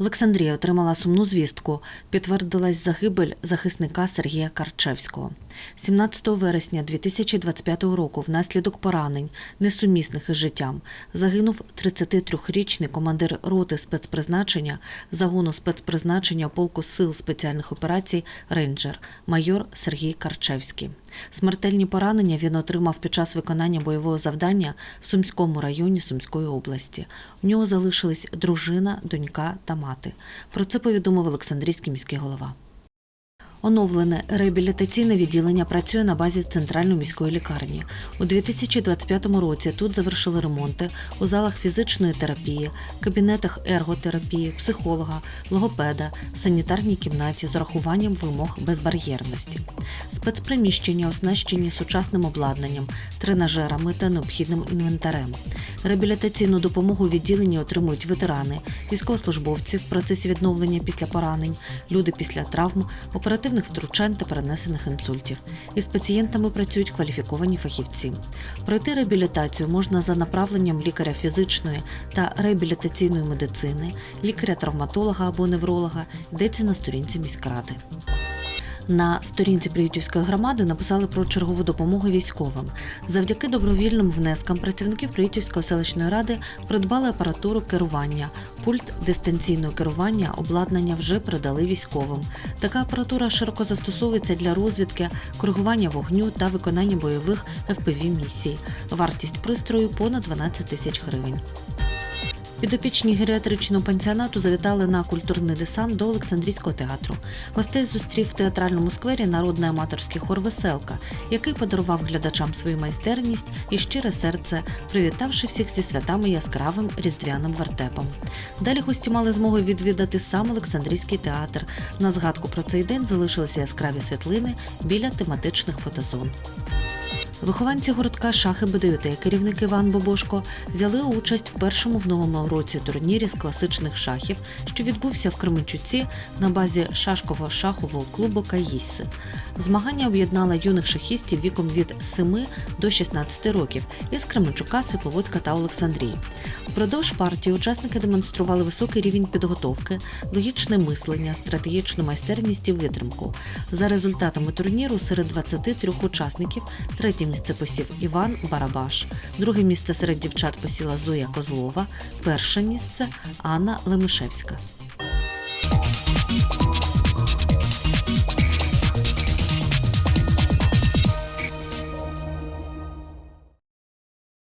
Олександрія отримала сумну звістку. Підтвердилась загибель захисника Сергія Карчевського. 17 вересня 2025 року внаслідок поранень, несумісних із життям, загинув 33-річний командир роти спецпризначення загону спецпризначення полку сил спеціальних операцій Рейнджер майор Сергій Карчевський. Смертельні поранення він отримав під час виконання бойового завдання в Сумському районі Сумської області. У нього залишились дружина, донька та мати. Про це повідомив Олександрійський міський голова. Оновлене реабілітаційне відділення працює на базі центральної міської лікарні. У 2025 році тут завершили ремонти у залах фізичної терапії, кабінетах ерготерапії, психолога, логопеда, санітарній кімнаті з урахуванням вимог безбар'єрності. Спецприміщення оснащені сучасним обладнанням, тренажерами та необхідним інвентарем. Реабілітаційну допомогу у відділенні отримують ветерани, військовослужбовці в процесі відновлення після поранень, люди після травм, оперативних втручань та перенесених інсультів. Із пацієнтами працюють кваліфіковані фахівці. Пройти реабілітацію можна за направленням лікаря фізичної та реабілітаційної медицини, лікаря-травматолога або невролога, йдеться на сторінці міськради. На сторінці Приютівської громади написали про чергову допомогу військовим. Завдяки добровільним внескам працівників Приютівської селищної ради придбали апаратуру керування. Пульт дистанційного керування обладнання вже передали військовим. Така апаратура широко застосовується для розвідки, коригування вогню та виконання бойових fpv місій. Вартість пристрою понад 12 тисяч гривень. Підопічні геріатричного пансіонату завітали на культурний десант до Олександрійського театру. Гостей зустрів в театральному сквері народний аматорський хор Веселка, який подарував глядачам свою майстерність і щире серце, привітавши всіх зі святами яскравим різдвяним вертепом. Далі гості мали змогу відвідати сам Олександрійський театр. На згадку про цей день залишилися яскраві світлини біля тематичних фотозон. Вихованці гуртка шахи БДЮТ і керівник Іван Бобошко взяли участь в першому в новому році турнірі з класичних шахів, що відбувся в Кременчуці на базі шашкового шахового клубу Каїси. Змагання об'єднало юних шахістів віком від 7 до 16 років із Кременчука, Світловодська та Олександрії. Упродовж партії учасники демонстрували високий рівень підготовки, логічне мислення, стратегічну майстерність і витримку. За результатами турніру серед 23 учасників третє місце посів Іван Барабаш, друге місце серед дівчат посіла Зоя Козлова, перше місце Анна Лемишевська.